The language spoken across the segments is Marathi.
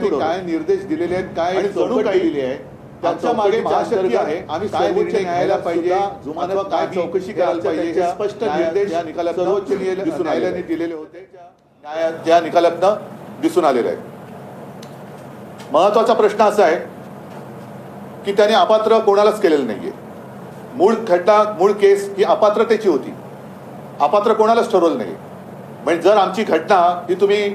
त्यांनी. काय निर्देश दिलेले आहेत काय जणू काही केलेली आहे त्यांच्या मागे महाशक्ती आहे आम्ही काय निर्णय घ्यायला पाहिजे काय. चौकशी करायला पाहिजे स्पष्ट निर्देश सर्वोच्च न्यायालयाने. दिलेले होते त्या निकालातनं दिसून आलेलं आहे महत्त्वाचा प्रश्न असा आहे की त्याने अपात्र कोणालाच केलेलं नाहीये मूळ खड्डा मूळ केस ही अपात्रतेची होती अपात्र कोणालाच ठरवलं नाही म्हणजे जर आमची घटना ही तुम्ही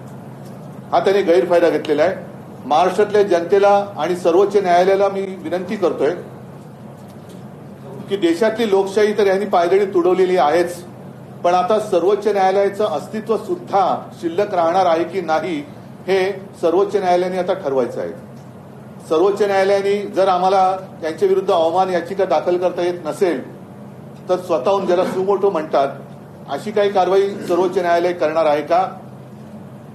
हा त्यांनी गैरफायदा घेतलेला आहे. महाराष्ट्रातल्या जनतेला आणि सर्वोच्च न्यायालयाला मी विनंती करतोय की देशातली लोकशाही तर यांनी पायदळी तुडवलेली आहेच पण आता सर्वोच्च न्यायालयाचं अस्तित्व सुद्धा शिल्लक राहणार आहे की नाही हे सर्वोच्च न्यायालयाने आता ठरवायचं आहे. सर्वोच्च न्यायालयाने जर आम्हाला त्यांच्या विरुद्ध अवमान याचिका दाखल करता येत नसेल तर स्वतःहून ज्याला सुमोटो म्हणतात अशी काही कारवाई सर्वोच्च न्यायालय करणार आहे का?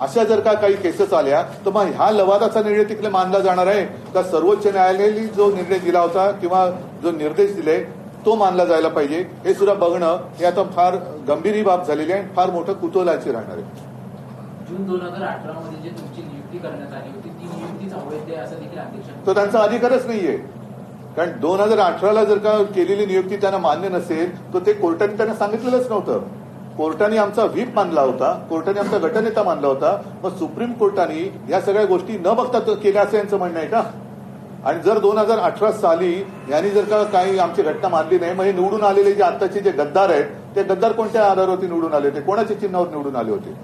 अशा जर का काही केसेस आल्या तर मग ह्या लवादाचा निर्णय तिकडे मानला जाणार आहे. का सर्वोच्च न्यायालयाने जो निर्णय दिला होता किंवा जो निर्देश दिले तो मानला जायला पाहिजे. हे सुद्धा बघणं हे आता फार गंभीर ही बाब झालेली आहे आणि फार मोठं कुतूहलाची राहणार आहे. जून दोन हजार अठरा मध्ये जे तुमची नियुक्ती करण्यात आली होती ती नियुक्तीच अवैध आहे असं देखील अध्यक्ष तो त्यांचा अधिकारच नाहीये. कारण दोन हजार अठराला जर का केलेली नियुक्ती त्यांना मान्य नसेल तर ते कोर्टाने त्यांना सांगितलेलंच नव्हतं. कोर्टाने आमचा व्हीप मानला होता कोर्टाने आमचा गटनेता मानला होता मग सुप्रीम कोर्टाने या सगळ्या गोष्टी न बघता केल्या असं यांचं म्हणणं आहे का? आणि जर दोन हजार अठरा साली यांनी जर का काही आमची घटना मानली नाही मग हे निवडून आलेले जे आताचे जे गद्दार आहेत ते गद्दार कोणत्या आधारावरती निवडून आले होते? कोणाच्या चिन्हावर निवडून आले होते?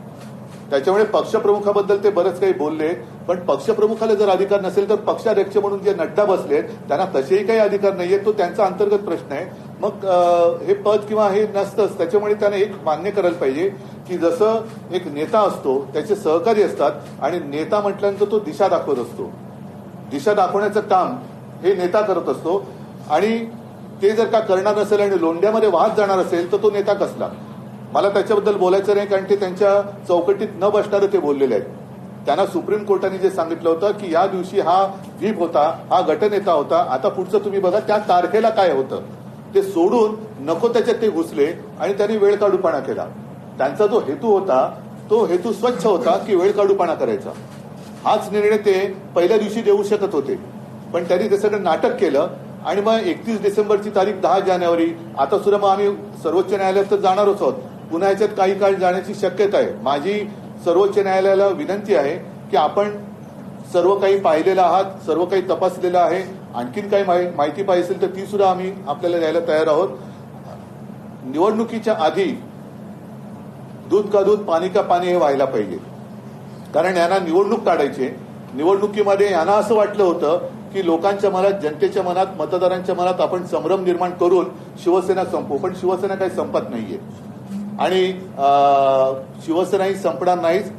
त्याच्यामुळे पक्षप्रमुखाबद्दल ते बरंच काही बोलले पण पक्षप्रमुखाला जर अधिकार नसेल तर पक्षाध्यक्ष म्हणून जे नड्डा बसलेत त्यांना तसेही काही अधिकार नाहीये तो त्यांचा अंतर्गत प्रश्न आहे. मग हे पद किंवा हे नसतंच त्याच्यामुळे त्याने एक मान्य करायला पाहिजे की जसं एक नेता असतो त्याचे सहकारी असतात आणि नेता म्हटल्यानंतर तो दिशा दाखवत असतो. दिशा दाखवण्याचं काम हे नेता करत असतो आणि ते जर का करणार नसेल आणि लोंढ्यामध्ये वाहत जाणार असेल तर तो नेता कसला? मला त्याच्याबद्दल बोलायचं नाही कारण ते त्यांच्या चौकटीत न बसणारे ते बोललेले आहेत. त्यांना सुप्रीम कोर्टाने जे सांगितलं होतं की या दिवशी हा व्हीप होता हा गटनेता होता आता पुढचं तुम्ही बघा त्या तारखेला काय होतं? ते सोडून नको त्याच्यात ते घुसले आणि त्यांनी वेळ काढूपणा केला. त्यांचा जो हेतू होता तो हेतू स्वच्छ होता की वेळ काढूपणा करायचा. हाच निर्णय ते पहिल्या दिवशी देऊ शकत होते. पण त्यांनी ते सगळं नाटक केलं आणि मग एकतीस डिसेंबरची तारीख दहा जानेवारी. आता सुद्धा मग आम्ही सर्वोच्च न्यायालयात तर जाणारच आहोत. पुन्हा याच्यात काही काळ जाण्याची शक्यता आहे. माझी सर्वोच्च न्यायालयाला विनंती आहे की आपण सर्व काही पाहिलेलं आहात सर्व काही तपासलेलं आहे. आणखीन काही माहिती पाहिजे असेल तर ती सुद्धा आम्ही आपल्याला द्यायला तयार आहोत. निवडणुकीच्या आधी दूध का दूध पाणी का पाणी हे व्हायला पाहिजे. कारण यांना निवडणूक काढायची निवडणुकीमध्ये यांना असं वाटलं होतं की लोकांच्या मनात जनतेच्या मनात मतदारांच्या मनात आपण संभ्रम निर्माण करून शिवसेना संपू. पण शिवसेना काही संपत नाहीये. आणि अं, शिवसेना ही संपणार नाहीच.